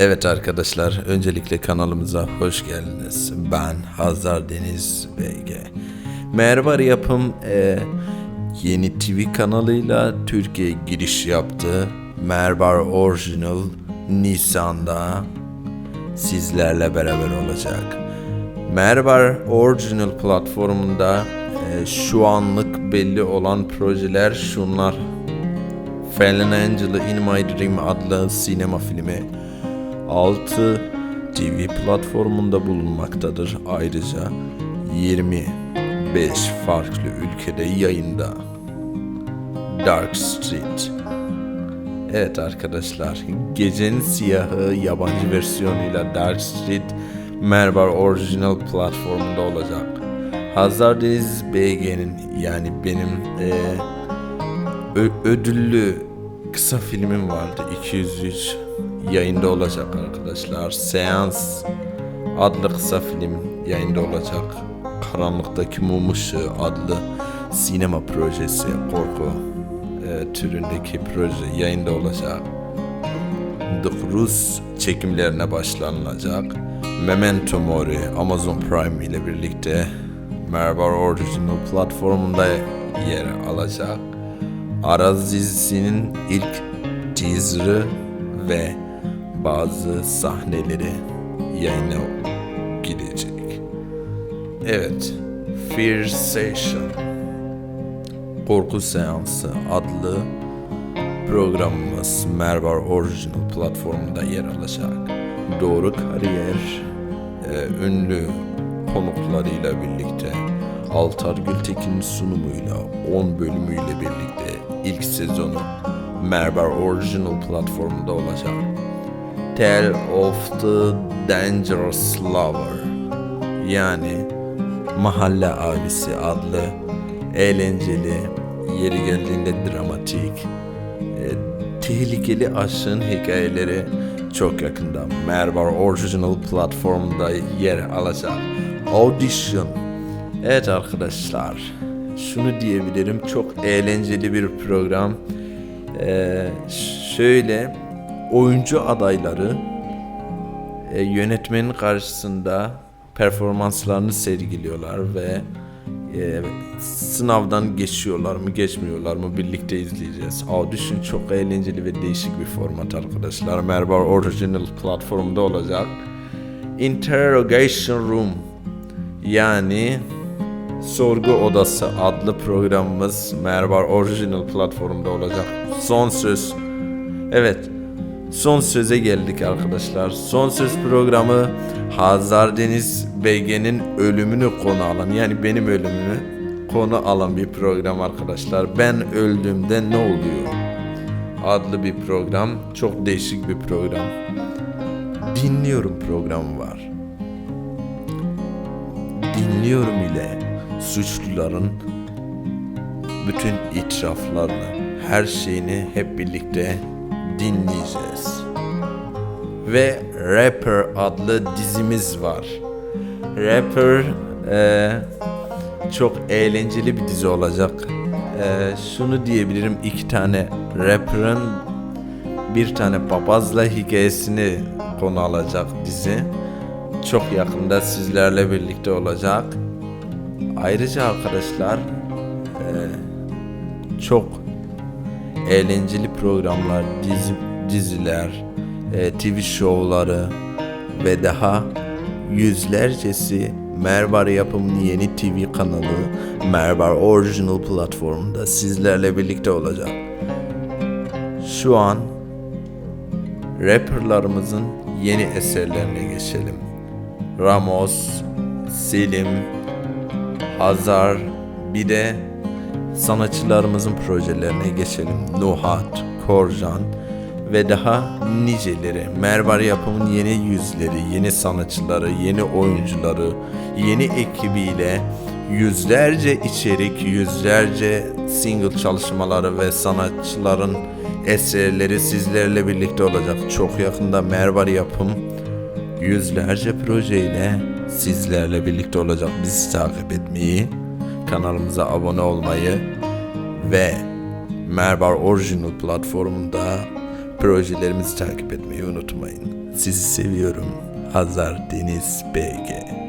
Evet arkadaşlar, öncelikle kanalımıza hoş geldiniz. Ben Hazar Deniz BG. Merhaba Yapım e, yeni TV kanalıyla Türkiye giriş yaptı. Merhaba Original Nisan'da sizlerle beraber olacak. Merhaba Original platformunda e, şu anlık belli olan projeler şunlar. Fallen Angel in My Dream adlı sinema filmi 6 TV platformunda bulunmaktadır. Ayrıca 25 farklı ülkede yayında. Dark Street Evet arkadaşlar, Gecenin Siyahı yabancı versiyonuyla Dark Street Merhaba Original platformunda olacak. Hazar Deniz BG'nin yani benim Ö- ödüllü kısa filmim vardı 203 yayında olacak arkadaşlar. Seans adlı kısa film yayında olacak. Karanlıktaki Mum Işığı adlı sinema projesi korku e, türündeki proje yayında olacak. The Cruise çekimlerine başlanılacak. Memento Mori Amazon Prime ile birlikte Merhaba Original platformunda yer alacak. Araz dizisinin ilk teaserı ve bazı sahneleri yayına gidecek. Evet, Fear Session Korku Seansı adlı programımız Mervar Original platformunda yer alacak. Doğru Kariyer e, ünlü konuklarıyla birlikte Altar Gültekin'in sunumuyla 10 bölümüyle birlikte ilk sezonu Mervar Original platformunda olacak. Tale of the Dangerous Lover yani Mahalle Abisi adlı eğlenceli, yeri geldiğinde dramatik, e, tehlikeli aşkın hikayeleri çok yakında Merhaba Original platformda yer alacak. Audition. Evet arkadaşlar, şunu diyebilirim çok eğlenceli bir program. Ee, şöyle oyuncu adayları e, yönetmenin karşısında performanslarını sergiliyorlar ve e, sınavdan geçiyorlar mı geçmiyorlar mı birlikte izleyeceğiz. Audition çok eğlenceli ve değişik bir format arkadaşlar. Merhaba Original platformda olacak. Interrogation Room yani Sorgu Odası adlı programımız Merhaba Original platformda olacak. Son söz. Evet. Son söze geldik arkadaşlar. Son söz programı Hazar Deniz BG'nin ölümünü konu alan yani benim ölümümü konu alan bir program arkadaşlar. Ben öldüğümde ne oluyor? Adlı bir program. Çok değişik bir program. Dinliyorum programı var. Dinliyorum ile suçluların bütün itiraflarını, her şeyini hep birlikte dinleyeceğiz. Ve Rapper adlı dizimiz var. Rapper e, çok eğlenceli bir dizi olacak. E, şunu diyebilirim iki tane rapper'ın bir tane papazla hikayesini konu alacak dizi. Çok yakında sizlerle birlikte olacak. Ayrıca arkadaşlar e, çok eğlenceli programlar, dizi, diziler, e, TV şovları ve daha yüzlercesi Merbar yapımının yeni TV kanalı Merbar Original platformunda sizlerle birlikte olacak. Şu an rapperlarımızın yeni eserlerine geçelim. Ramos, Selim, Hazar, bir de sanatçılarımızın projelerine geçelim. Nuhat, Korjan ve daha niceleri. Mervar yapımın yeni yüzleri, yeni sanatçıları, yeni oyuncuları, yeni ekibiyle yüzlerce içerik, yüzlerce single çalışmaları ve sanatçıların eserleri sizlerle birlikte olacak. Çok yakında Mervar yapım yüzlerce projeyle sizlerle birlikte olacak. Bizi takip etmeyi, kanalımıza abone olmayı ve Merbar Original platformunda projelerimizi takip etmeyi unutmayın. Sizi seviyorum. Hazar Deniz BG